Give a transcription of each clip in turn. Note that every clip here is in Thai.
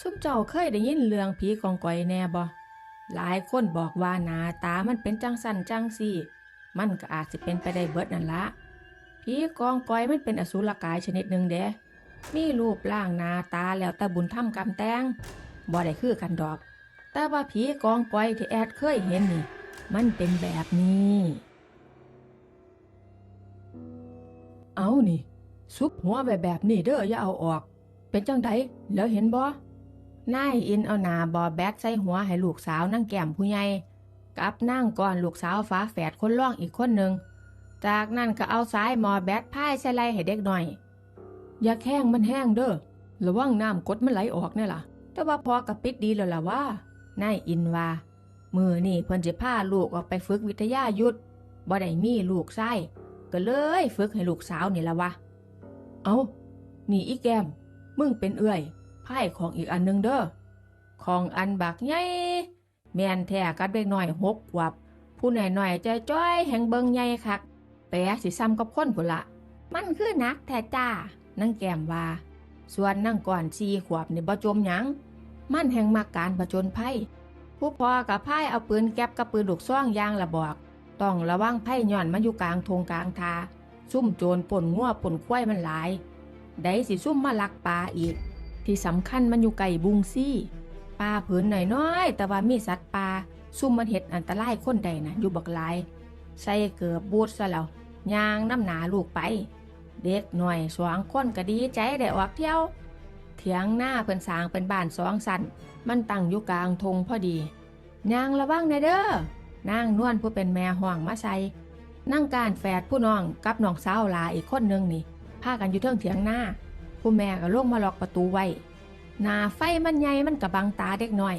ซุมเจ้าเคยได้ยินเรื่องผีกองกอยแน่บ่หลายคนบอกว่าหนาตามันเป็นจังสันจังสี่ มันก็อาจสิเป็นไปได้เบิดนั่นละผีกองกอยมันเป็นอสุรกายชนิดหนึ่งเด้มีรูปร่างหน้าตาแล้วแต่บุญทำกรรมแตงบ่ได้คือกันดอก แต่ว่าผีกองกอยที่แอดเคยเห็นนี่ มันเป็นแบบนี้ เอานี่ซุปหัวแบบแบบนี้เด้ออย่าเอาออก เป็นจังไดแล้วเห็นบ่ นายอินเอาหนาบอแบกใส่หัวให้ลูกสาวนั่งแก้มผู้ใหญ่กับนั่งก่อนลูกสาวฟ้าแฝดคนร่องอีกคนหนึ่ง จากนั้นก็เอาสายมอแบตพายใส่ไหลให้เด็กหน่อย อย่าแข้งมันแห้งเด้อระวังน้ำกดมันไหลออกเนี่ยล่ะ แต่ว่าพอกับปิดดีแล้วล่ะว่านายอินว่า มือนี่เพิ่นสิพาลูกออกไปฝึกวิทยายุทธบ่ได้มีลูกไส้ก็เลยฝึกให้ลูกสาวนี่ละวะ เอานี่อีแก้มมึงเป็นเอื้อย ไพ่ของอีกอันหนึงเด้อของอันบักใหญ่แมนแท้กับเด็กน้อยหกขวบผู้น้อยหน่อยใจจ้อยแห่งเบิงใหญ่คักแปะสิซ้ำกับคนพุ่นละ มันคือนักแท้จ้านั่งแก้มว่า ส่วนนั่งก่อนสี่ขวบนี่บ่จมหยัง มันแห่งมักการผจญภัยผู้พอกับไพ่เอาปืนแก๊ปกับปืนลูกซ่องยางละบอก ต้องระวังไพ่ย่อนมันอยู่กลางทงกลางทาซุ่มโจรป่นงัวป่นควายมันหลาย ได้สิซุ่มมาลักปลาอีก ที่สำคัญมันอยู่ไก่บุงซี่ปลาเผินหน่อยๆแต่ว่ามีสัตว์ปลาซุ่มมันเห็ดอันตรายคนใดนะอยู่บักหลาย ใส่เกือบบูดซะแล้วยางน้ำหนาลูกไป เด็กหน่อยสองคนก็ดีใจได้ออกเที่ยว เถียงหน้าเพิ่นสางเป็นบ้านสองสันมันตั้งอยู่กลางทงพอดียางระวังในเด้อนางนวลผู้เป็นแม่ห่วงมาใส่นั่งการแฝดผู้น้องกับน้องสาวลาอีกคนหนึ่งนี่พากันอยู่เทิงเถียงหน้า ผู้แม่ก็ลงมาล็อกประตูไว้หน้าไฟมันใหญ่มันกะบังตาเด็กน้อย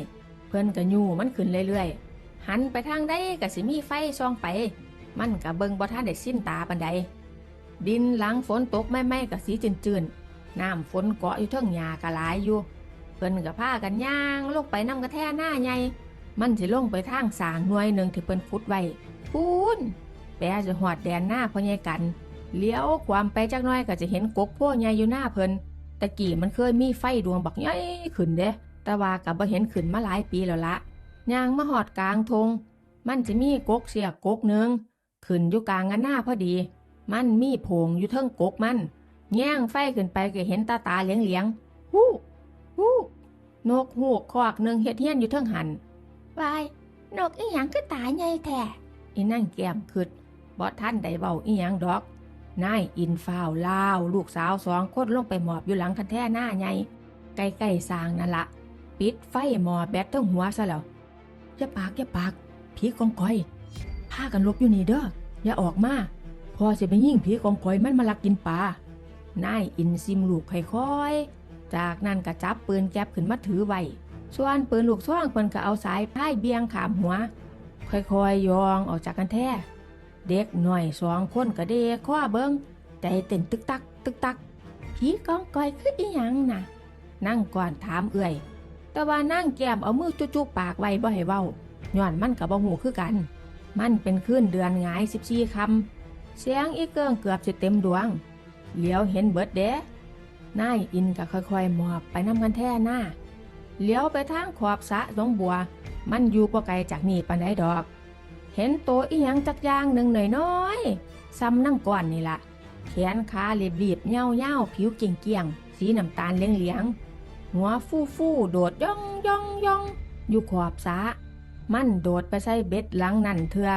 เพิ่นก็ยู่มันขึ้นเรื่อยๆ หันไปทางใดก็สิมีไฟส่องไป มันก็เบิงบ่ทันได้สิ้นตาปานใด ดินหลังฝนตกไม่ไม่ๆก็สีจืนๆ น้ำฝนเกาะอยู่เทิงหญ้าก็หลายอยู่ เพิ่นก็พากันย่างลงไปน้ำกระแท่หน้าใหญ่ มันสิลงไปทางสางหน่วยหนึ่งที่เพิ่นขุดไว้พูนแปะจะหอดแดนหน้าพ่อใหญ่กัน เลี้ยวความไปจักหน้อยก็จะเห็นกกพวกใหญ่อยู่หน้าเพิ่นตะกี้มันเคยมีไฟดวงบักใหญ่ขึ้นเด้ แต่ว่ากับบ่เห็นขึ้นมาหลายปีแล้วละย่างมาหอดกลางทง มันจะมีกกเสียกกหนึ่งขึ้นอยู่กลางกันหน้าพอดี มันมีโพงอยู่เทิงกกมันแง่งไฟขึ้นไปก็เห็นตาตาเหลียงเหลียงๆฮู้ฮู้นกฮูกคอกหนึ่งเฮ็ดเฮียนอยู่เทิงหันวายนกอีหยังคือตาใหญ่แท้อีนั่งแก้มคืดบ่ท่านได้เบาอีหยังดอก นายอินฟ้าวลาว ลูกสาวสองคนลงไปหมอบอยู่หลังคันแท่หน้าใหญ่ใกล้ๆสางนั่นละปิดไฟหมอแบตทั้งหัวซะแล้วอย่าปากอย่าปากผีกองกอยพากันหลบอยู่นี่เด้ออย่าออกมาพอสิไปยิ่งผีกองกอยมันมาลักกินปลานายอินซิมลูกค่อยๆจากนั้นก็จับปืนแก๊ปขึ้นมาถือไว้ส่วนปืนลูกซ่องเพิ่นก็เอาสายพายเบียงขามหัว ค่อยๆยองออกจากกันแท้ เด็กหน่อยสองคนก็เด็กข้อเบิงใจเต้นตึกตัก ตึกตักผีกองกอยคืออีหยังนะนั่งก่อนถามเอื่อย แต่ว่านั่งแก้มเอามือจุกๆปากไว้บ่ให้เว้าย้อนมันกับบ่หูคือกัน มันเป็นคืนเดือนงายสิบสี่คำเสียงอีเกิงเกือบจะเต็มดวงเหลียวเห็นเบิดเด้นายอินก็ค่อยๆหมอบไปน้ำกันแท่หน้าเหลียวไปทางขอบสะหนองบัว มันอยู่บ่ไกลจากนี่ปานใดดอก เห็นตัวอีหยังจักอย่างหนึ่งหน่อยน้อยซ้ำนั่งก่อนนี่ละแขนขาเรียบๆเงาเงาๆผิวเกี่ยงๆสีน้ำตาลเหลียงๆหัวฟูฟูโดดย่องย่องย่องอยู่ขอบสะมันโดดไปใส่เบ็ดหลังนั่นเถือ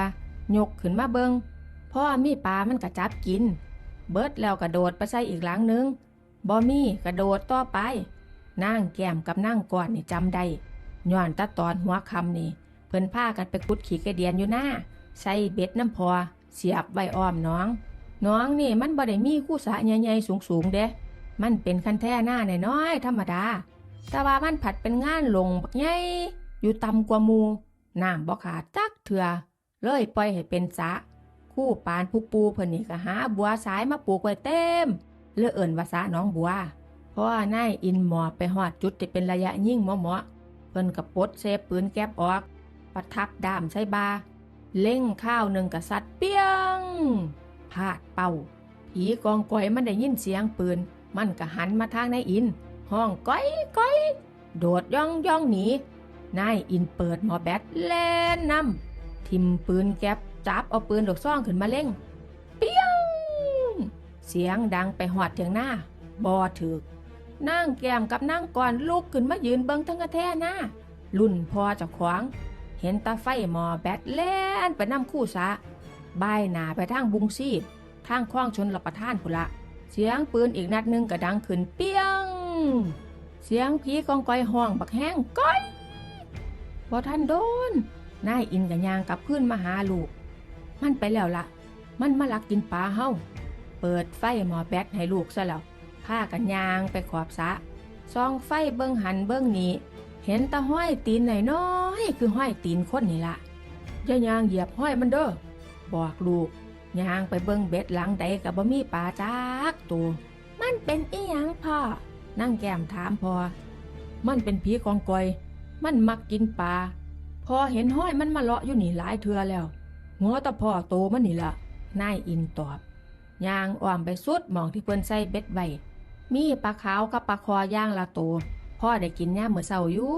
ยกขึ้นมาเบิงพ่อมีปลามันกระจับกิน เบิดแล้วกระโดดไปใส่อีกหลังนึงบอมี่กระโดดต่อไปนั่งแก้มกับนั่งก่อนนี่จำได้ย้อนตาตอนหัวคำนี่ เพิ่นพากันไปขุดขี้กระเดียนอยู่หน้า ใส่เบ็ดน้ำพอ เสียบไว้อ้อมน้อง น้องนี่มันบ่ได้มีคู่สะใหญ่ๆสูงๆเด้ มันเป็นคันแท่หน้าน้อยๆธรรมดา แต่ว่ามันผัดเป็นงานลงบักใหญ่อยู่ต่ำกว่ามูน้ำบ่ขาดจักเถื่อเลยปล่อยให้เป็นสะ คู่ปานผู้ปูเพิ่นนี่ก็หาบัวสายมาปลูกไว้เต็มเลยเอิ่นว่าสะน้องบัวเพราะว่านายอินหมอไปหอดจุดที่เป็นระยะยิ่งหมาะๆเพิ่นกับปดเซฟปืนแก๊ปออก ประทับดามใส่บา เล่งข้าวหนึ่งกับสัตว์เปี้ยงพาดเป่า ผีกองก้อยมันได้ยินเสียงปืน มันก็หันมาทางนายอิน ห้องก้อยก้อยโดดย่องย่องหนี นายอินเปิดหมอแบตแล่นนำทิมปืนแก๊ปจับเอาปืนดอกซ่องขึ้นมาเล่ง เปี้ยง เสียงดังไปหอดเถียงหน้า บอถึกนั่งแก้มกับนั่งก่อนลุกขึ้นมายืนเบิงทั้งกระแท่หน้ารุ่นพอจะขวาง เห็นตาไฟหมอแบตแล่นไปนำคู่สะบายหนาไปทางบุงซีบทางคว้างชนรับประทานพุนละ เสียงปืนอีกนัดหนึงก็ดังขึ้นเปี้ยง เสียงผีกองก้อยห้องบักแห้งก้อยบ่ทันโดนนายอินกับยางกับขึ้นมาหาลูก มันไปแล้วละมันมาลักกินปลาเฮาเปิดไฟหมอแบตให้ลูกซะแล้วพากันยางไปขอบสะซองไฟเบิ้งหันเบิ้งนี้ เห็นตาห้อยตีนไหนน้อยคือห้อยตีนคนนี่ละย่ายางเหยียบห้อยมันเด้อบอกลูกยางไปเบิ้งเบ็ดหลังใดกับบ่มีปลาจักตัวมันเป็นอีหยังพ่อนั่งแก้มถามพอ มันเป็นผีกองกอย มันมักกินปลาพอเห็นห้อยมันมาเลาะอยู่นี่หลายเทือแล้วหัวตะพ่อโตมันนี่ละนายอินตอบยางอ้อมไปสุดหมองที่เพิ่อนใส่เบ็ดไว้มีปลาขาวกับปลาคอย่างละโต พ่อได้กินย่ามเมื่อเช้าอยู่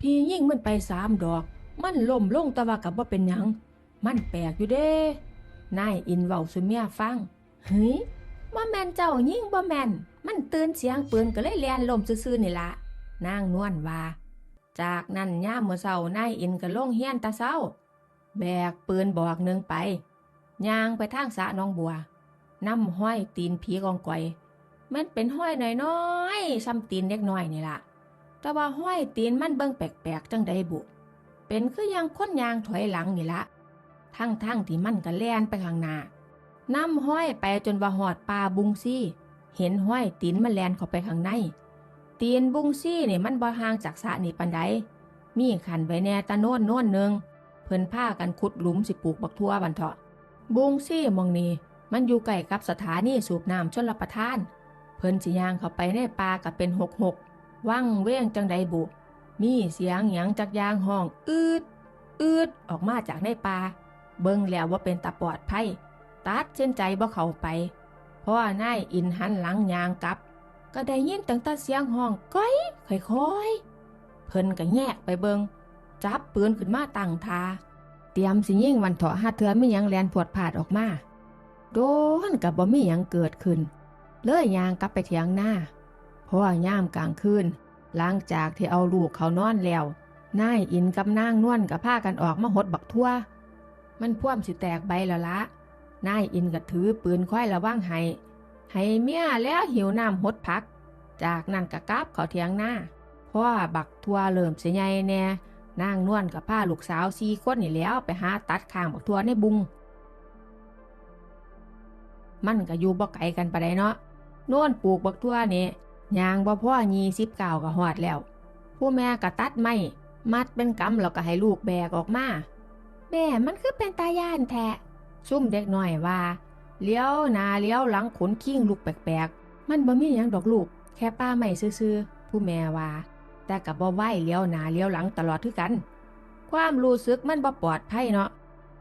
พี่ยิ่งมันไปสามดอก มันล่มลงต่ว่ากับว่าเป็นหยัง มันแปลกอยู่เด้นายอินเว้าสุเมียฟังเฮ้ยบ่แมนเจ้ายิ่งบ่แมนมันตื่นเสียงปืนก็เลยแลนล่มซื่อๆนี่ละนางนวลว่า จากนั้นย่ามเมื่อเช้านายอินก็ลงเฮียนตาเช้า แบกปืนบอกหนึ่งไปย่างไปทางสะน้องบัวน้ำห้อยตีนผีกองก่อย มันเป็นห้อยน้อยๆซ้ำตีนเล็กน้อยนี่ล่ะ แต่ว่าห้อยตีนมันเบิ่งแปลกๆจังใดบุเป็นคือยังค้นยางถอยหลังนี่ละทั้งๆที่มันก็แล่นไปข้างหน้านำห้อยไปจนว่าหอดปลาบุงซี่ เห็นห้อยตีนมันแลนเข้าไปข้างใน ตีนบุงซี่นี่มันบ่ห่างจากสระนี่ปันใดมีขันไว้แน่ตะโน่นโน่นหนึ่งเพิ่นผ้ากันขุดหลุมสิปลูกบักทั่วบันเถาะบุงซี่มองนี้มันอยู่ใกล้กับสถานีสูบน้ำชนรับประทาน พิ่นสิย่างเข้าไปในป่าก็เป็นหกหกว่างเว้งจังใดบุ มีเสียงหยังจากยางห้องอืดอืดออกมาจากในป่าเบิ่งแล้วว่าเป็นตาปอดภัยตัดเส้นใจบ่เข้าไปเพราะว่านายอินหันหลังยางกลับ ก็ได้ยินตั้งแต่เสียงห้องก้อยค่อยๆ เพิ่นก็แยกไปเบิงจับปืนขึ้นมาตั้งทา เตรียมสิยิงวันเถาะหาเทือไม่ยังแลนผวดผาดออกมา โดนกับบ่มีหยังเกิดขึ้น เลยยางกลับไปเถียงหน้าเพราะว่าย่ามกลางคืนหลังจากที่เอาลูกเขานอนแล้วนายอินกับนางนวลกับผ้ากันออกมาหดบักทั่ว มันพ่วมสิแตกใบแล้วละนายอินก็ถือปืนค่อยระว่างให้ให้เมียแล้วหิวน้ำหดพัก จากนั้นก็กลับเขาเถียงหน้าเพราะว่าบักทั่วเริ่มเสียใหญ่แน่นางนวลกับผ้าลูกสาวสี่คนนี่แล้วไปหาตัดข้างบักทั่วในบุง มันก็อยู่บ่ไกลกันปไดเนาะ โนวลปลูกบักทั่วนี่ยางบ่พ่อยีสิบเก่าก็หอดแล้ว ผู้แม่ก็ตัดไม้มัดเป็นกำแล้วก็ให้ลูกแบกออกมาแม่มันคือเป็นตาย่านแท้ซุ่มเด็กน้อยว่าเลี้ยวนาเลี้ยวหลังขนคิ้งลูกแปลกๆ มันบ่มีหยังดอกลูก แค่ป้าไม่ซื่อๆผู้แม่ว่า แต่กับบ่ไหวเลี้ยวนาเลี้ยวหลังตลอดคือกัน ความรู้สึกมันบ่ปลอดภัยเนาะ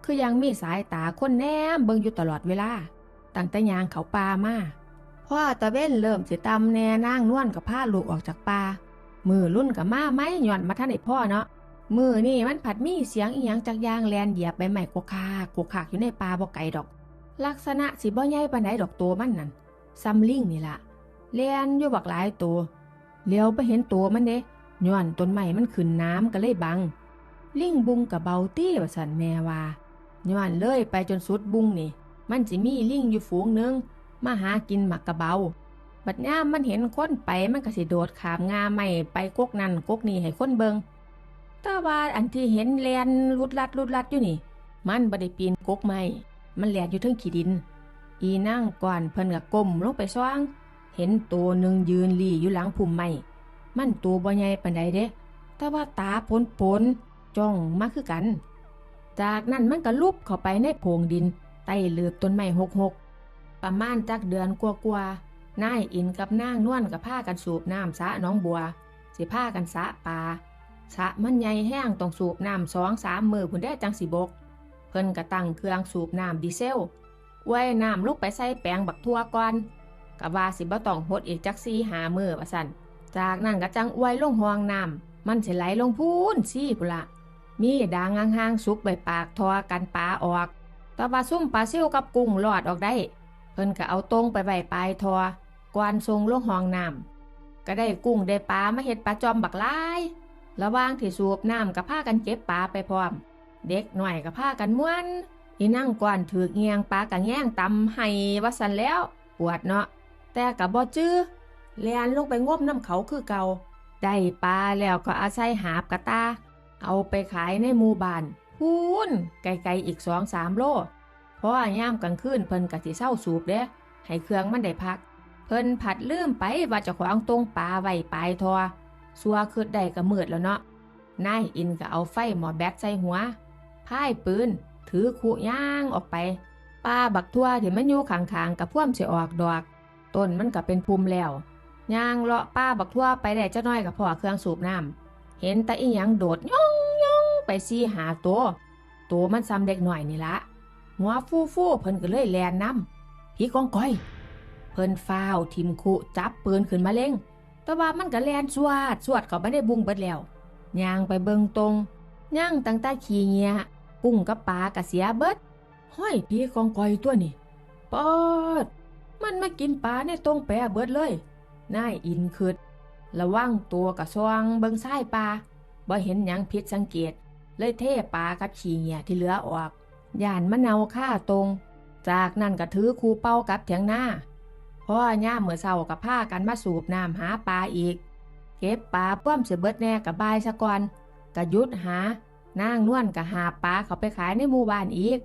คือยังมีสายตาคนแนมเบิ่งอยู่ตลอดเวลาตั้งแต่ยางเขาป่ามา พ่อตะเว้นเริ่มสิตำแน่นางนวลกับผ้าลูกออกจากป่ามือรุ่นกับมาไม้หย่อนมาท่านไอพ่อเนาะมือนี่มันผัดมีเสียงอีหยังจากยางแลนเหยียบใบไม้กกคากกคากอยู่ในป่าบ่ไกลดอก ลักษณะสิบ่ใหญ่ปานใดดอกตัวมันนั่นซัมลิงนี่ละแลนอยู่บักหลายตัวเลี้ยวไปเห็นตัวมันเด้ย้อนต้นไม้มันขึ้นน้ำก็เลยบัง ลิงบุงกับเบาตี้ว่าสันแม่ว่าย้อนเลยไปจนสุดบุงนี่ มันสิมีลิงอยู่ฝูงหนึง มาหากินหมักกระเบา บัดย่ามมันเห็นคนไปมันก็สิโดดขามงาไม่ไปกกนั่นกกนี่ให้คนเบิงแต่ว่าอันที่เห็นแลนลุดลัดลุดลัดอยู่นี่ มันบ่ได้ปีนกกไม้มันแลนอยู่เทิงขี้ดิน อีนั่งก่อนเพิ่นก็ก้มลงไปซ่องเห็นตัวหนึ่งยืนหลี่อยู่หลังพุ่มไม้มันตัวบ่ใหญ่ปานใดเด้แต่ว่าตาปนปนจ้องมาคือกัน จากนั้นมันก็ลุบเข้าไปในโพงดิน ใต้เลือบต้นไม้หกหก ประมาณจักเดือนกว่าๆนายอินกับนางนวลกับผ้ากันสูบน้ำสะน้องบัว สิผ้ากันสะปลาสะมันใหญ่แห้งต้องสูบน้ำสองสามมือพุ่นได้จังสิบก เพิ่นก็ตั้งเครื่องสูบน้ำดีเซลไว้น้ำลูกไปใส่แปลงบักทั่วก่อนกะว่าสิบ่ต้องหดอีกจักซี่หามือว่าสั่นจากนั้นก็จังอวยลงห้องน้ำมันสิไหลลงพูนซี่พุละมีดางห่างๆสุกใบปากทอกันปลาออก แต่ว่าซุ่มปลาซิ่วกับกุ้งรอดออกได้ เพิ่นก็เอาตรงไปไว้ปลายทอกวนทรงลงห้องน้ำก็ได้กุ้งได้ปลามาเฮ็ดปลาจอมบักลายระว่างที่สูบน้ำกับพากันเก็บปลาไปพร้อม เด็กหน่อยกับพากันม่วนอีนั่งก่อนถือกเงียงปลากะแง่งตำให้ว่าสันแล้วปวดเนาะแต่กับบ่จื้อแลนลงไปงมน้ำเขาคือเก่าได้ปลาแล้วก็อาศัยหาบกระตา เอาไปขายในหมู่บ้านพูนไกลๆอีกสองสามโล พราะว่าย่ามกลางคืนเพิ่นกะสิเศร้าสูบเด้ให้เครื่องมันได้พัก เพิ่นผัดลืมไปว่าจะขวางตรงปลาไว้ปลายทอสัวคืดได้ก็มืดแล้วเนาะนายอินก็เอาไฟหมอแบกใส่หัวพายปืน ถือขู่ย่างออกไปป้าบักทั่วที่มันอยู่ข้างๆกับพ่วมสิออกดอก ต้นมันก็เป็นภูมิแล้วย่างเลาะป้าบักทั่วไปได้เจ้าน้อยกับพ่อเครื่องสูบน้ำเห็นแต่อีหยังโดดย่องย่องไปซี่หาตัวตัวมันซ้ำเด็กหน่อยนี่ละ หัวฟูฟูเพิ่นก็เลยแลนน้ำพี่กองก้อย เพิ่นฟ้าวทิมคุจับปืนขึ้นมาเล็งแต่ว่ามันก็แลนสวดสวดเขาไปได้บุ้งเบิดแล้วย่างไปเบิงตรงย่างตั้งแต่ขี้เงียกุ้งกับปลากะเสียเบิดห้อยพี่กองก้อยตัวนี่ปอด มันมากินปลาในตรงแปะเบิดเลยนายอินคืดระวังตัวกระซองเบิงซ้ายปลาบ่เห็นหยังผิดสังเกต เลยเทปลากับขี้เงียที่เหลือออก ย่านมะนาวฆ่าตรง จากนั้นก็ถือคูเป้ากับเถียงหน้าพ่อย่าเมื่อเช้ากับผ้ากันมาสูบน้ำหาปลาอีก เก็บปลาป้อมเสเบิดแน่กับบายซะก่อนกะยุดหานางนวลกะหาปลาเขาไปขายในหมู่บ้านอีก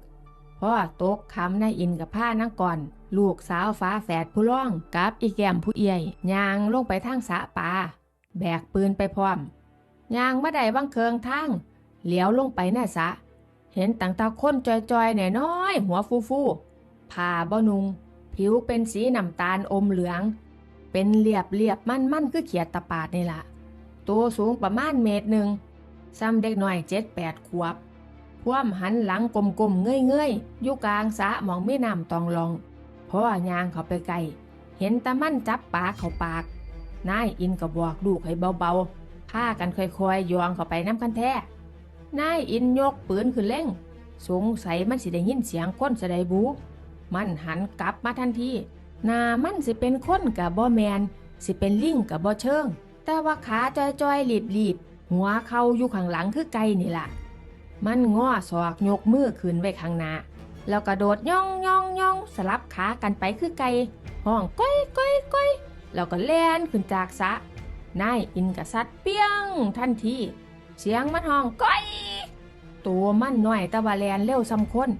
พ่อตกคำนายอินกับผ้านางก่อน ลูกสาวฟ้าแฝดผู้ร้องกับอีแกมผู้เอี่ยยยางลงไปทางสะปลาแบกปืนไปพร้อมยางมาได้บังเคิงทางเหลียวลงไปแน่สะ เห็นต่างตาค้นจอยๆแน่น้อย หัวฟูฟูๆผ้าบ่นุง ผิวเป็นสีน้ำตาลอมเหลือง เป็นเรียบเรียบมั่นมั่นคือเขียดตะปาดนี่ละตัวสูงประมาณเมตรหนึ่งซ้ำเด็กหน่อยเจ็ดแปดขวบพว่ำหันหลังกลมๆเงยเงยๆอยู่กลางสะมองไม่น้ำตองลองเพราะว่ายางเขาไปไกลเห็นตามั่นจับปากเขาปาก นายอินก็บอกลูกให้เบาๆพากันค่อยๆยองเข้าไปน้ำกันแท้ นายอินยกปืนขึ้นเล่ง สงสัยมันสิได้ยินเสียงคนสะไดบู มันหันกลับมาทันทีนามันสิเป็นคนกับบ่แมน สิเป็นลิงกับบ่เชิง แต่ว่าขาจอยจอยๆรีบรีบหัวเขาอยู่ข้างหลังคือไก่นี่ล่ะ มันง้อศอกยกมือขึ้นไว้ข้างหน้าแล้วกระโดดย่องย่องย่องสลับขากันไปคือไก่ห้องก้อยก้อยก้อยแล้วก็แล่นขึ้นจากสะนายอินกระซัดเปี้ยงทันที เสียงมันห้องก้อยตัวมันหน้อยต่ว่าแลนเร็วซ้ำคน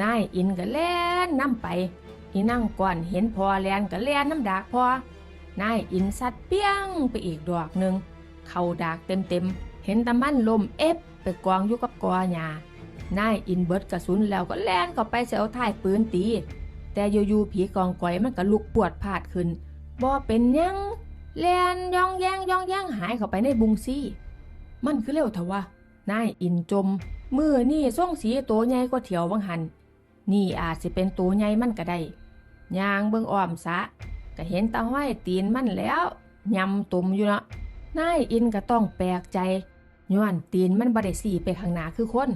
นายอินก็แล่นน้ำไปอีนั่งก่อนเห็นพอแลนก็แล่นน้ำดากพอนายอินสัดเปี้ยงไปอีกดอกหนึ่งเข้าดากเต็มเต็มเห็นตะมันลมเอฟไปกองอยู่กับกอหญ้านายอินเบิร์ดกระสุนแล้วก็แล่นเข้าไปเสียวท้ายปืนตี แต่อยู่ๆผีกองก่อยมันก็ลุกปวดพาดขึ้นบ่เป็นยังแล่นย่องแย่งย่องแย่งหายเข้าไปในบุงซี่ มันคือเร็วเถอะวะนายอินจม มือนี่ส่งสีตัวใหญ่กว่าเถียววังหัน นี่อาจสิเป็นตัวใหญ่มันก็ได้ยางเบิ่งอ้อมสะ ก็เห็นตาห้อยตีนมันแล้วยำตุ่มอยู่เนาะนายอินก็ต้องแปลกใจย้อนตีนมันบ่ได้สีไปข้างหน้าคือคน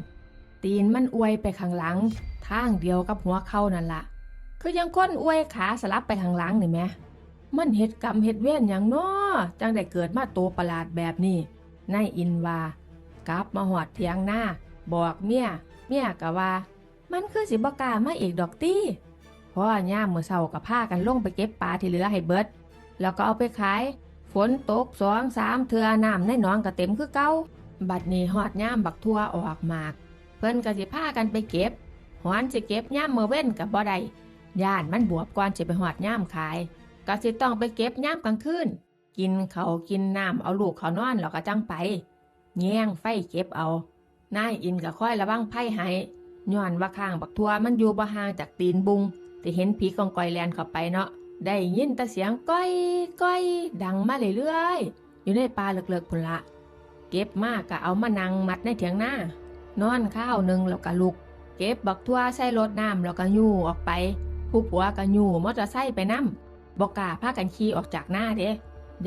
ตีนมันอวยไปข้างหลัง ทางเดียวกับหัวเข้านั่นละคือยังคนอวยขาสลับไปข้างหลังนี่แหมมันเฮ็ดกรรมเฮ็ดเว้นอย่างน้อจังได้เกิดมาตัวประหลาดแบบนี้ นายอินว่ากลับมาหอดเถียงหน้า บอกเมียเมียก็ว่า มันคือสิบกามาอีกดอกตี้พราะย่ามเมื่อเช้ากับผ้ากันลงไปเก็บปลาที่เหลือให้เบิด แล้วก็เอาไปขาย ฝนตกสองสามเทือน้ำในหนองก็เต็มคือเก่าบัดนี้หอดย่ามบักทั่วออกมาก เพิ่นก็สิพากันไปเก็บหอนสิเก็บย่ามเมื่อเว้นกับบ่ได้ย่านมันบวบก่อนสิไปหอดย่ามขาย ก็สิต้องไปเก็บย่ามกลางคืน กินเขากินน้ำเอาลูกเขานอนแล้วก็จังไป แย่งไฟเก็บเอานายอินก็ค่อยระวังไพ่ให้ย้อนว่าข้างบักทัวมันอยู่บ่ห่างจากตีนบุงที่เห็นผีกองกอยแลนเข้าไปเนาะได้ยินแต่เสียงก้อยก้อยดังมาเรื่อยๆอยู่ในป่าเลิกๆพุ่นละเก็บมากก็เอามานั่งมัดในเถียงหน้านอนข้าวหนึ่งแล้วก็ลุก เก็บบักทัวใส่รถน้ำแล้วก็ยู่ออกไป ผู้ผัวก็ยู่มอเตอร์ไซค์ไปนำบอกกาพากันขี่ออกจากหน้าเด้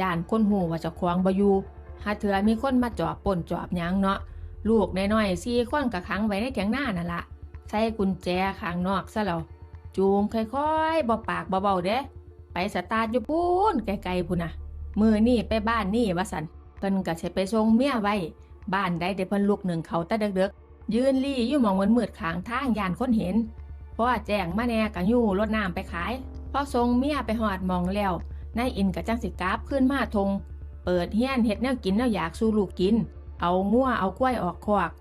ย่านคนหูว่าจะควงบ่อยู่หาเถือมีคนมาจอบป่นจอบยังเนาะลูกน้อยๆสี่คนก็ขังไว้ในถียงหน้านั่นละใส่กุญแจข้างนอกซะแล้วจูงค่อยๆบ่ปากเบาๆเด้ไปสตาร์ทอยู่ปูนไกลๆพุ่นน่ะมือนี่ไปบ้านนี่ว่าสันเพิ่นก็สิไปส่งเมียไว้ บ้านใดเดี๋ยวเพิ่นลุกหนึ่งเขาตะเด็กๆยืนลี่อยู่หมองมืดๆขางทางยานคนเห็นเพราะว่าแจ้งมาแน่ก็ยู่รถน้ำไปขายพอส่งเมียไปหอดมองแล้ว นายอินกับจังสิกราบขึ้นมาทง เปิดเฮี้ยนเฮ็ดแนวกินแนวอยากสู่ลูกกิน เอางัวเอากล้วยออกคอก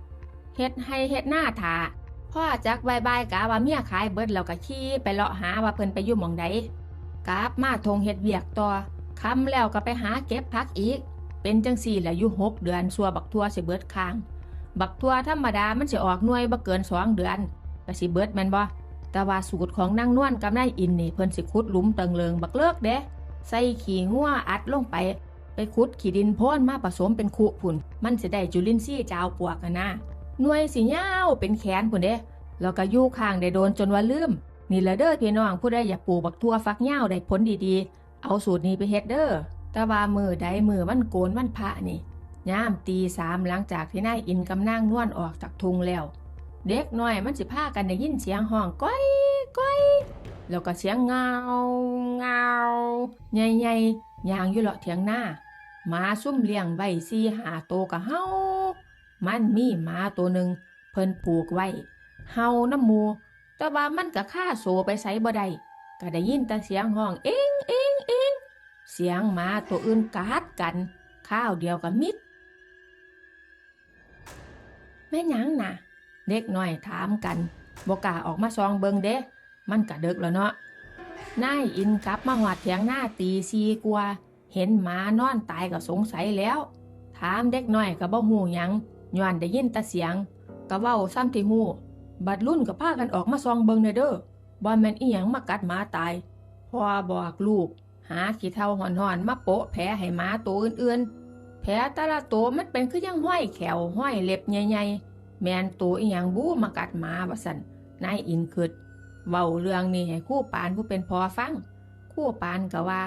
เฮ็ดให้เฮ็ดหน้าถาพ่อจักบายบายกะว่าเมียขายเบิดแล้วก็ขี่ไปเลาะหาว่าเพิ่นไปอยู่หมองใดกราบมาทงเฮ็ดเวียกต่อคำแล้วก็ไปหาเก็บพักอีก เป็นจังสี่แหละอยู่หกเดือนสัวบักทัวสิเบิดค้าง บักทัวธรรมดามันสิออกหน่วยบ่เกินสองเดือนก็สิเบิดแม่นบ่แต่ว่าสูตรของนางนวลกับนายอินนี่เพิ่นสิขุดหลุมเติงเลิงบักเลิกเด้ ใส่ขี้งัวอัดลงไป ไปขุดขี้ดินพ่นมาผสมเป็นคุพุ่นมันสิได้จุลินทรีย์จาวปวกนะหน่วยสิยาเป็นแขนพุ่นเด้แล้วก็ยู่ข้างได้โดนจนว่าลืม นี่ละเด้อพี่น้องผู้ใดอยาปลูกบักทั่วฟักเหย้าได้ผลดีๆ เอาสูตรนี้ไปเฮ็ดเด้อแต่ว่ามือใดมือวันโกนวันพระนี่ย่ามตีสามหลังจากที่นายอินกำนางนวลออกจากทุงแล้ว เด็กน้อยมันสิพากันได้ยินเสียงห้องก้อยก้อยแล้วก็เสียงเงาเงาใหญ่ๆย่ยางอยู่เลาะเถียงหน้าหมาซุ่มเลี้ยงไว้สีหาโตกะเฮามันมีหมาตัวหนึ่งเพิ่นผูกไว้เฮาน้ำมูแต่ว่ามันก็ฆ่าโซไปใส่บ่ได้ก็ได้ยินแต่เสียงห้องเอ็งเอ็งเอ็งเสียงหมาตัวอื่นกัดกัน ข้าวเดียวกับมิดแม่หยังน่ะ เด็กน้อยถามกันบกาออกมาซองเบิงเด้มันกะเดึกแล้วเนาะนายอินกลับมาหอดเถียงหน้าตีซีกว่า เห็นหมานอนตายก็สงสัยแล้ว ถามเด็กน้อยก็บ่หูหยังย้อนได้ยินต่เสียงก็เว้าซ้ำที่หูบัดรุ่นก็พากันออกมาซองเบิงเด้อเด้อบ่แม่นอีหยังมากัดหมาตายพ่อบอกลูก หาขี้เท่าหอนๆมาโปะแผลให้หมาตัวอื่นๆแผลแต่ละตัวมันเป็นคือยังห้อยแขวห้อยเล็บใหญ่ๆ แมนตัวอีหยังบู้มากัดหมาว่าซั่นนายอินคิดเว้าเรื่องนี้ให้คู่ปานผู้เป็นพอฟัง คู่ปานก็ว่า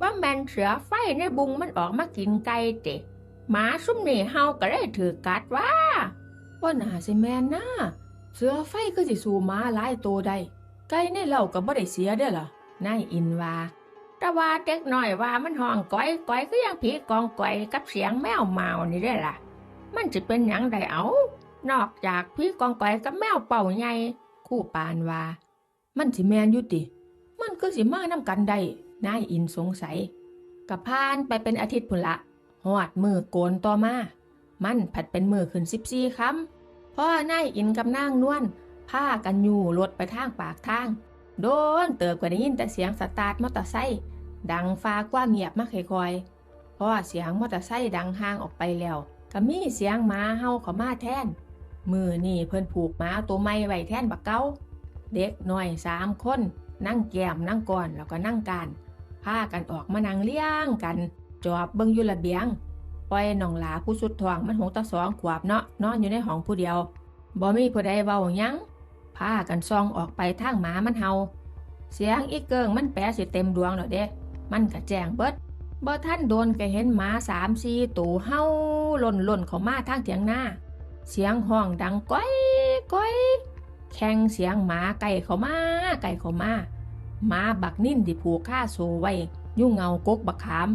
ว่าแมนเสือไฟในบุงมันออกมากินไก่เตะหมาซุ่มนี่เฮาก็ได้ถือกัดว่าว่าน่าสิแมนนะเสือไฟก็สิสู้หมาหลายตัวได้ไก่ในเหล่าก็บ่ได้เสียเด้อล่ะนายอินว่าแต่ว่าเด็กน้อยว่ามันห้องก้อยก้อยก็ยังผีกองก้อยกับเสียงแมวเมานี่ได้ล่ะ มันจะเป็นหยังได้เอา นอกจากผีกองก้อยกับแมวเป่าใหญ่คู่ปานว่า มันสิแมนยู่ติ มันก็สิมานำกันได้นายอินสงสัยกับพานไปเป็นอาทิตย์พุ่นละหอดมือโกนต่อมา มันผัดเป็นมือขึ้นสิบสี่คำพ่อนายอินกับนางนวลพากันอยู่รถไปทางปากทาง โดนเติบกว่าได้ยินแต่เสียงสตาร์ทมอเตอร์ไซค์ดังฟ้ากว่างเงียบมากค่อยๆเพราะว่าเสียงมอเตอร์ไซค์ดังห่างออกไปแล้วก็มีเสียงหมาเฮาเข้ามาแทน มือนี่เพิ่นผูกหมาตัวใหม่ไว้แท่นบักเก้า เด็กน้อยสามคน นั่งแก้มนั่งก่อนแล้วก็นั่งการพากันออกมานั่งเลี้ยงกัน จอบเบิ่งอยู่ระเบียง ปล่อยน้องหลาผู้สุดทองมันหงตาสองขวบเนาะนอนอยู่ในห้องผู้เดียวบ่มีผู้ใดเว้าหยังพากันซองออกไปทางหมามันเฮาเสียงอีกเกิงมันแปะสิเต็มดวงแล้วเด้มันก็แจงเบิดบ่ท่านโดนก็เห็นหมาสามสี่ตัวเฮาหล่นหล่นเข้ามาทางเถียงหน้า เสียงห้องดังก้อยก้อยแข่งเสียงหมาไก่เขามา ไก่เขามาหมาบักนิ่นที่ผูกค่าโซไว้ ยุ่งเงากกบักขาม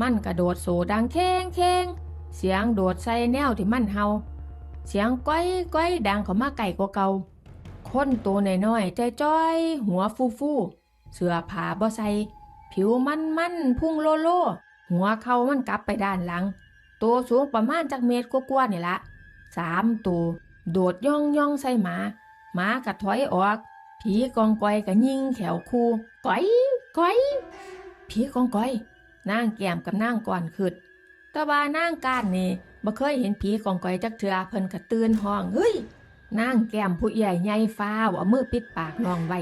มันกระโดดโซดังแข้งแข้งเสียงโดดใส่แนวที่มันเฮาเสียงก้อยก้อยดังเขามาไก่กว่าเก่าคนตัวน้อยๆใจจ้อย หัวฟูฟูเสื้อผ้าบ่ใส่ผิวมันมันพุ่งโลโล หัวเขามันกลับไปด้านหลัง ตัวสูงประมาณจักเมตรกว่าๆนี่ละ สามตัว โดดย่องย่องใส่หมาหมากัดถอยออก ผีกองกอยกับยิงแถวคูก้อยก้อยผีกองกอยนางแก้มกับนางก่อนขึ้นต่ว่านางการนี่บ่เคยเห็นผีกองกอยจักเทือเพิ่นกระตื่นห้องเฮ้ยนางแก้มผู้ใหญ่ใหญ่ฟ้าวเอามือปิดปากน้องไว้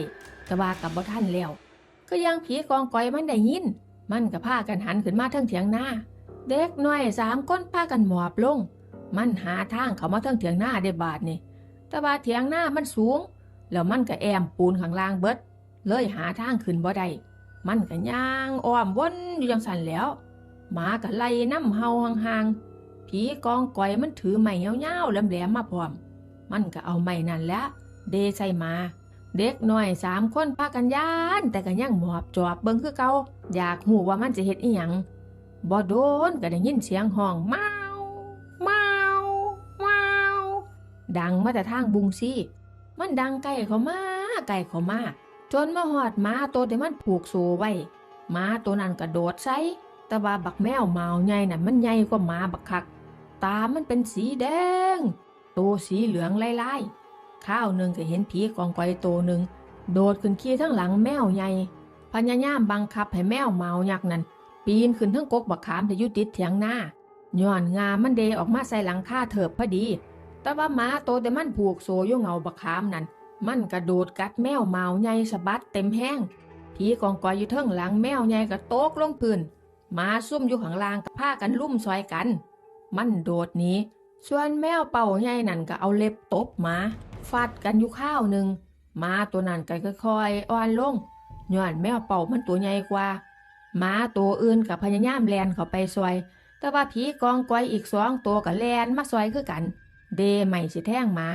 ต่ว่ากับบ่ทันแล้วก็ยังผีกองกอยมันได้ยิน มันก็พากันหันขึ้นมาเทิงเถียงหน้า เด็กน้อยสามคนพากันหมอบลง มันหาทางเขามาเทิงเถียงหน้าได้บาดนี่ แต่ว่าเถียงหน้ามันสูง แล้วมันก็แอมปูนข้างล่างเบิด เลยหาทางขึ้นบ่ได้ มันก็ย่างอ้อมวนอยู่จังสันแล้ว หมาก็ไล่น้ำเฮาห่างๆ ผีกองก่อยมันถือไม้ยาๆแหลมๆมาพร้อม มันก็เอาไม้นั่นแหละเดใส่มา เด็กหน้อยสามคนพากันย่าน แต่ก็ยังหมอบจอบเบิ่งคือเก่าอยากหูว่ามันจะเฮ็ดอีหยังบ่โดนก็ได้ยินเสียงห้องมา ดังมาแต่ทางบุงซี่ มันดังใกล้เขามาใกล้เขามาจนมาหอดหมาตัวที่มันผูกโซไว้หมาตัวนั้นกระโดดใส่แต่ว่าบักแมวเมาใหญ่น่ะ มันใหญ่กว่าหมาบักคัก ตามันเป็นสีแดง ตัวสีเหลืองไลายๆข้าวหนึ่งก็เห็นผีกองกอยตัวหนึ่งโดดขึ้นขี้ทั้งหลังแมวใหญ่พญายามบังคับให้แมวเมายักษ์นั้น ปีนขึ้นทั้งกกบักขามที่ยู่ติดเถียงหน้าย้อนงามันเดออกมาใส่หลังคาเถิบพอดี แต่ว่าหมาโตวแต่มันผูกโซอยู่เงาบักขามนั่นมันกระโดดกัดแมวเมาใหญ่สะบัดเต็มแห้งผีกองกอยอยู่เทิงหลังแมวใหญ่ก็โตกลงพื้นหมาซุ่มอยู่ข้างล่างก็พากันลุ่มซอยกัน มันโดดหนีส่วนแมวเป่าใหญ่นั่นก็เอาเล็บตบหมาฟาดกันอยู่ข้าวหนึ่งหมาตัวนั้นก็ค่อยๆอ่อนลงย้อนแมวเป่ามันตัวใหญ่กว่าหมาตัวอื่นกับพยายามแลนเข้าไปซอย แต่ว่าผีกองกอยอีกสองตัวก็แลนมาซอยคือกัน เดไม่สิแท่งหมา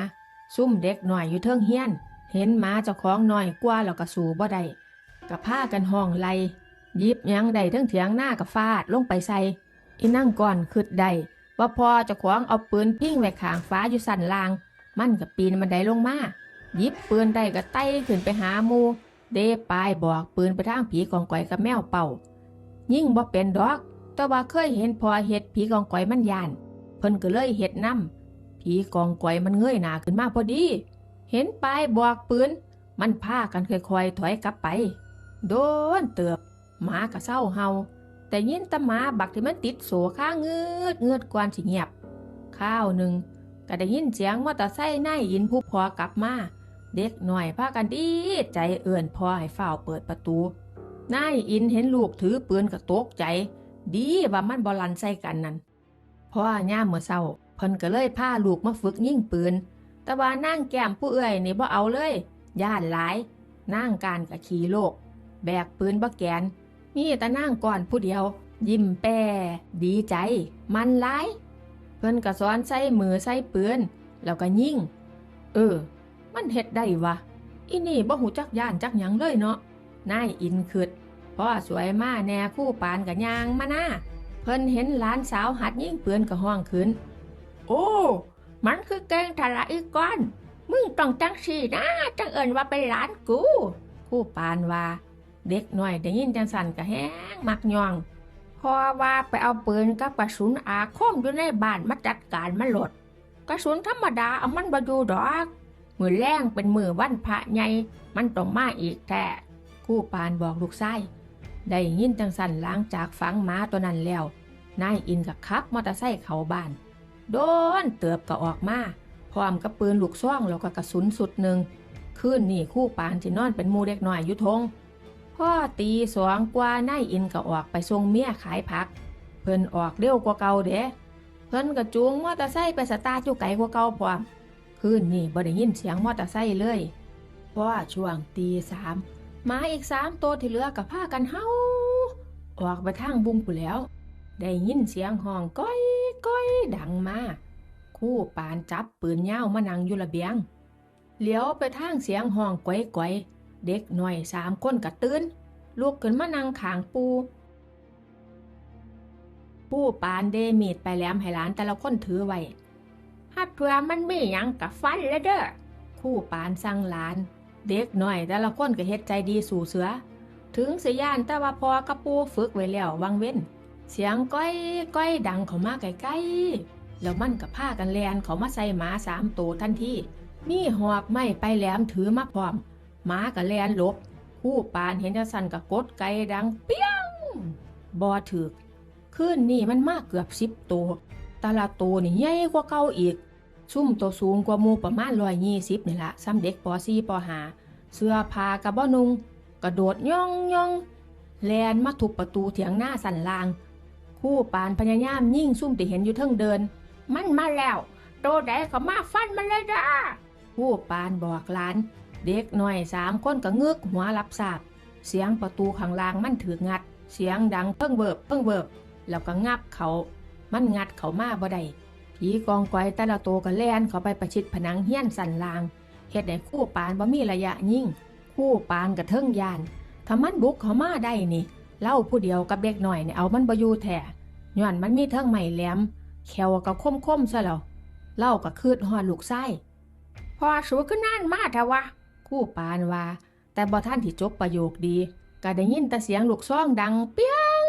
ซุ่มเด็กหน่อยอยู่เทิงเฮียน เห็นหมาเจ้าของหน่อยกว่าแล้วก็สูบ่ได้ก็พากันห้องไลยิบยังใดทั้งเถียงหน้ากับฟาดลงไปใส่อีนั่งก่อนคืดใดว่าพอเจ้าของเอาปืนพิ้งไว้ขางฟ้าอยู่สันลาง มันก็ปีนบันไดลงมายิบปืนได้ก็ไต่ขึ้นไปหาหมูเดปายบอกปืนไปทางผีกองก่อยกับแมวเป่า ยิ่งบ่เป็นดอก แต่ว่าเคยเห็นพอเห็ดผีกองก่อยมันยาน เพิ่นก็เลยเห็ดน้ำ ผีกองก่อยมันเงยหน้าขึ้นมาพอดี เห็นปายบอกปืน มันพากันค่อยๆถอยกลับไป โดนเติบ หมาก็เศร้าเฮา แต่ยินแตหมาบักที่มันติดโสข้างเงืดเงืดกวนสิเงียบ ข้าวหนึ่งก็ได้ยินเสียงมอเตอร์ไซค์นายอินผู้พอกลับมา เด็กหน่อยพากันดีใจเอื่นพอให้ฝ้าวเปิดประตูนายอินเห็นลูกถือปืนก็ตกใจ ดีว่ามันบอลันใส่กันนั่นพราะย่าเมื่อเศร้า เพิ่นก็เลยพาลูกมาฝึกยิงปืน แต่ว่านั่งแก้มผู้เอื่อยนี่บ่เอาเลย ย่านหลาย นั่งการกับขี่โลก แบกปืนบ่แกน มีแต่นั่งก่อนผู้เดียว ยิ้มแป้ดีใจ มันหลาย เพิ่นก็สอนใส่มือใส่ปืน แล้วก็ยิงเออ มันเฮ็ดได้วะอีนี่บ่หูจักย่านจักหยังเลยเนาะนายอินคืดพ่อสวยมาแน่คู่ปานกับยางมาหน้าเพิ่นเห็นหลานสาวหัดยิงปืนก็ห้องขึ้น โอ้ มันคือแกงทะละอีกก้อน มึงต้องจังสีนะ จังเอินว่าเป็นหลานกูคู่ปานว่า เด็กหน่อยได้ยินจังสันก็แห้งมักยองพอว่าไปเอาปืนกับกระสุนอาคมอยู่ในบ้านมาจัดการมันหลด กระสุนธรรมดาเอามันบ่อยู่ดอก มือแรงเป็นมือวันพระใหญ่มันต้องมาอีกแท้คู่ปานบอกลูกชายได้ยินจังสันล้างจากฝังหมาตัวนั้นแล้วนายอินกับขับมอเตอร์ไซค์เข้าบ้าน โดนเติบก็ออกมา พร้อมกับปืนลูกซ่องแล้วก็กระสุนสุดหนึ่งคืนนี่คู่ปานที่นอนเป็นมูเด็กหน่อยอยู่ทงพ่อตีสองกว่านายอินก็ออกไปส่งเมียขายผัก เพิ่นออกเร็วกว่าเก่าเด้เพิ่นก็จูงมอเตอร์ไซค์ไปสตาร์ทอยู่ไกลกว่าเก่าพร้อมคืนนี่บ่ได้ยินเสียงมอเตอร์ไซค์เลยเพราะว่าช่วงตีสามหมาอีกสามตัวที่เหลือกับผ้ากันเฮาออกไปทางบุงกูแล้ว ได้ยินเสียงห้องก้อย ก้อยดังมาคู่ปานจับปืนเยามานั่งอยู่ระเบียง เหลียวไปทางเสียงห้องก้อยก้อยเด็กหน่อยสามคนกระตื้นลุกขึ้นมานั่งขางปู ปูปานเดมีดไปแหลมให้หลานแต่ละคนถือไว้ฮัดเพื่อมันไมีหยังกับฟันแล้วเด้อคู่ปานสั่งหลาน เด็กหน่อยแต่ละคนก็เฮ็ดใจดีสู่เสือ ถึงสยานแต่ว่าพอกระปูฝึกไว้แล้ววังเว้น เสียงก้อยก้อยดังเข้ามาใกล้ๆแล้วมันกับผ้ากันแลนเขามาใส่หมาสามตัวทันทีมีหอกไม้ไปแหลมถือมาพร้อมหมากับแลนหลบ คู่ปานเห็นจะสั่นกับกดไกดังเปี้ยงบอถึกขึ้นนี่มันมากเกือบสิบตัวแตละตัวนี่ใหญ่กว่าเก่าอีก ซุ่มตัวสูงกว่ามูประมาณร้อยยี่สิบนี่ละซ้ำเด็กปอซีปอหา เสื้อผ้ากับบ่นุงกระโดดย่องย่องแลนมาทุบประตูเถียงหน้าสันลาง คู่ปานพยายามยิ่งซุ่มที่เห็นอยู่เทิงเดิน มันมาแล้วโตแดก็มาฟันมันเลยจ้าคู่ปานบอกหลาน เด็กหน่อยสามคนก็งึกหัวรับทราบ เสียงประตูข้างล่างมันถืองัด เสียงดังเพิ่งเบิบเพิ่งเบิบแล้วก็งับเขา มันงัดเขามาบ่ได้ผีกองกอยแต่ละโตัวก็แล่นเขาไปประชิดผนังเฮี้ยนสันลางเฮ็ดให้คู่ปานบ่มีระยะยิ่งคู่ปานกระเทิงยานถ้ามันบุกเขามาได้นี่ เล่าผู้เดียวกับเด็กหน่อยเนี่ยเอามันบอยู่แท้ย้อนมันมีเทิงใหม่แหลมแควก็คมคมๆซะแล้วเล่าก็คืดฮอดลูกไส้พอสูขึ้นนั่นมาเถอะวะคู่ปานว่า แต่บ่ท่านที่จบประโยคดีก็ได้ยินแต่เสียงลูกซ่องดังเปี้ยง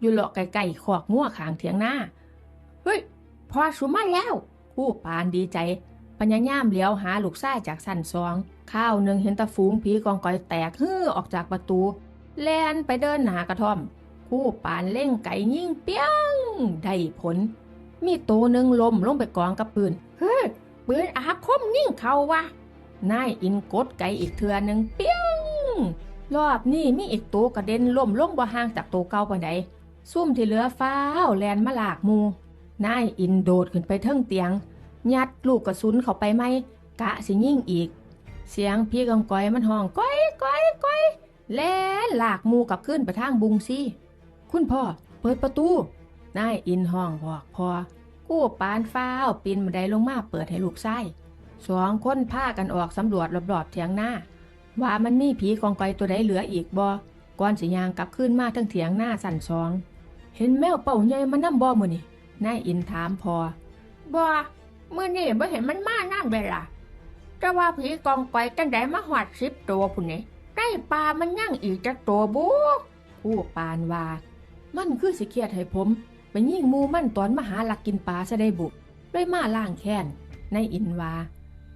อยู่เลาะไกลๆขอกงัวขางเถียงหน้า เฮ้ย พอสูมาแล้ว คู่ปานดีใจพญญาย่ามเลี้ยวหาลูกไส้จากสันสอง ข้าวหนึ่งเห็นตะฝูงผีกองกอยแตกฮือออกจากประตู แลนไปเดินหนากระท่อม คู่ปานเล่งไก่ยิ่งเปี้ยง ได้ผล มีตัวหนึ่งลมลงไปกองกับปืน เฮ้ยปืนอาคมยิ่งเขาวะนายอินกดไก่อีกเทือหนึ่งเปี้ยง รอบนี้มีอีกตัวกระเด็นล่มลงบ่ห่างจากตัวเก่าปานใดซุ่มที่เหลือฟ้าวแลนมาหลากมูนายอินโดดขึ้นไปเทิงเตียง ยัดลูกกระสุนเข้าไปไหม กะสิยิ่งอีก เสียงพี่กองก้อยมันห้องก้อยก้อยก้อย แล่นหลากมูกลับขึ้นไปทางบุงซี่ คุณพ่อเปิดประตู นายอินห้องบอกพอกู้ปานฟ้าวปีนบันไดลงมาเปิดให้ลูกไส้สองคนพากันออกสำรวจรอบๆเถียงหน้า ว่ามันมีผีกองกอยตัวใดเหลืออีกบ่ก่อนสิยางกลับขึ้นมาทั้งเถียงหน้าสั่นสอง เห็นแมวเป่าใหญ่มันน้ำบ่มื้อนี่นายอินถามพอบ่มื้อนี่บ่เห็นมันมานั่นเวลาแต่ว่าผีกองกอยจังไดมาหอดสิบตัวพุ่นนี่ ได้ปลามันยังอีกจักตัวบุผู้ปานว่า มันคือสิเครียดให้ผมไปยิงมูมันตอนมาหาหลักกินปลาซะได้บุเลยมาล่างแค้นในอินว่า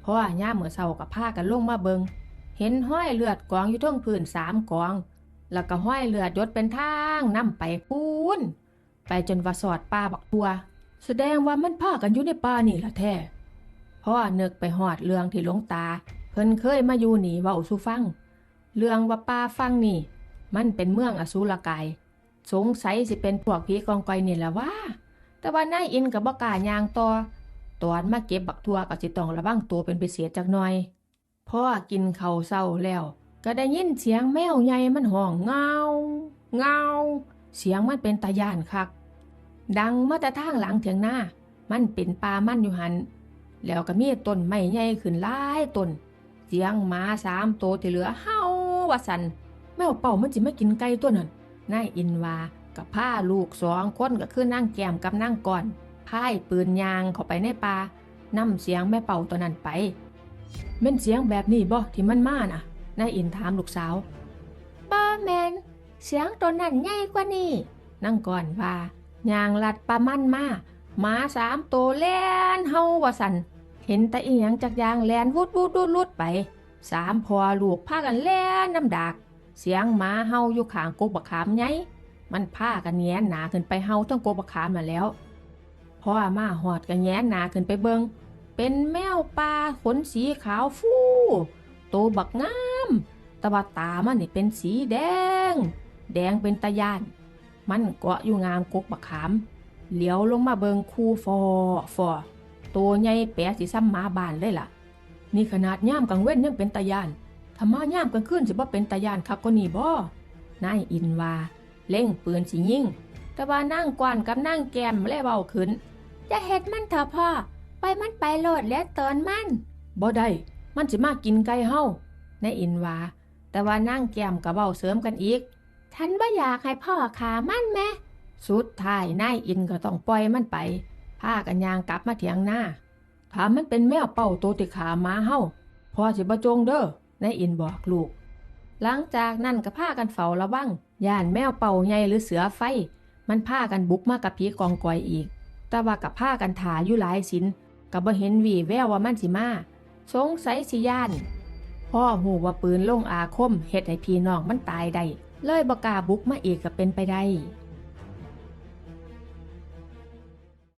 เพราะว่าย่ามเมื่อเช้ากับพากันลงมาเบิง เห็นห้อยเลือดกองอยู่ทั้งพื้นสามกอง แล้วก็ห้อยเลือดยดเป็นทางนำไปปูนไปจนว่าสอดป่าบักทัว แสดงว่ามันพากันอยู่ในป่านี่ละแท้พ่อนึกไปหอดเรื่องที่หลวงตา เพิ่นเคยมาอยู่หนีเว้าสู่ฟัง เรื่องว่าป่าฟังนี่ มันเป็นเมืองอสูรกาย สงสัยสิเป็นพวกผีกองกอยนี่แหละว่า แต่ว่านายอินกับบ่กล้ายางต่อตอนมาเก็บบักทัวก็สิต้องระวังตัวเป็นพิเศษจักหน่อยพ่อกินเข้าเศร้าแล้ว ก็ได้ยินเสียงแมวใหญ่มันห้องเงาเงาเสียงมันเป็นตาย่านคัก ดังมาแต่ทางหลังเถียงหน้า มันเป็นปลามันอยู่หัน แล้วก็มีต้นไม้ใหญ่ขึ้นหลายต้น เสียงหมาสามตัวที่เหลือเฮา ว่าสันแมวเป่ามันจิมากินไก่ตัวนั้นนายอินวากับผ้าลูกสองคนก็คือนั่งแกมกับนั่งก่อนพายปืนยางเข้าไปในป่านำเสียงแม่เป่าตัวนั้นไปแม่นเสียงแบบนี้บ่ที่มันมาน่ะนายอินถามลูกสาวบ่แมนเสียงตัวนั้นใหญ่กว่านี้นั่งก่อนว่ายางลัดปลามันมาหมาสามตัวแล่นเฮาว่าสันเห็นแต่อีหยังจากยางแลนวุดวุดวุดวุดไป สามพอลูกพากันแล่นน้ำดากเสียงหมาเฮาอยู่ข้างกกบักขามไงมันพากันแง้นหนาขึ้นไปเฮาทั้งกกบักขามมาแล้วพ่อมาหอดกันแง้นหนาขึ้นไปเบิงเป็นแมวป่าขนสีขาวฟูโตบักงามต่ว่าตามันนี่เป็นสีแดง แดงเป็นตะยาน มันเกาะอยู่งามกกบักขามเหลียวลงมาเบิงคูฟอฟอตัวใหญ่แปะสิซ้ำหมาบานเลยล่ะ นี่ขนาดย่ามกลางเว้นยังเป็นตะยานถ้ามาย่ามกลางคืนสิบ่เป็นตะยานครับก็นี่บ่นายอินว่า เล่งปืนสิยิงแต่ว่านั่งกวนกับนั่งแกมเลยเบาขึ้น จะเฮ็ดมันเถอะพ่อ ไปมันไปโลดแล้วตอนมันบ่ได้ มันสิมากินไก่เฮานายอินว่าแต่ว่านั่งแกมกับเบาเสริมกันอีกฉันบ่อยากให้พ่อขามันแม่สุดท้ายนายอินก็ต้องปล่อยมันไปพากันยางกลับมาเถียงหน้า ถามมันเป็นแมวเป่าโตติขามาเฮาพอสิบ่จงเด้อนายอินบอกลูก หลังจากนั้นก็พากันเฝ้าระวังย่านแมวเป่าใหญ่หรือเสือไฟ มันพากันบุกมากับผีกองกอยอีก แต่ว่ากับผ้ากันถาอยู่หลายสินกับบ่เห็นวีแววว่ามันสิมาสงสัยสิย่านพ่อหูว่าปืนลงอาคมเฮ็ดให้พี่น้องมันตายได้เลยบกาบุกมาอีกก็เป็นไปได้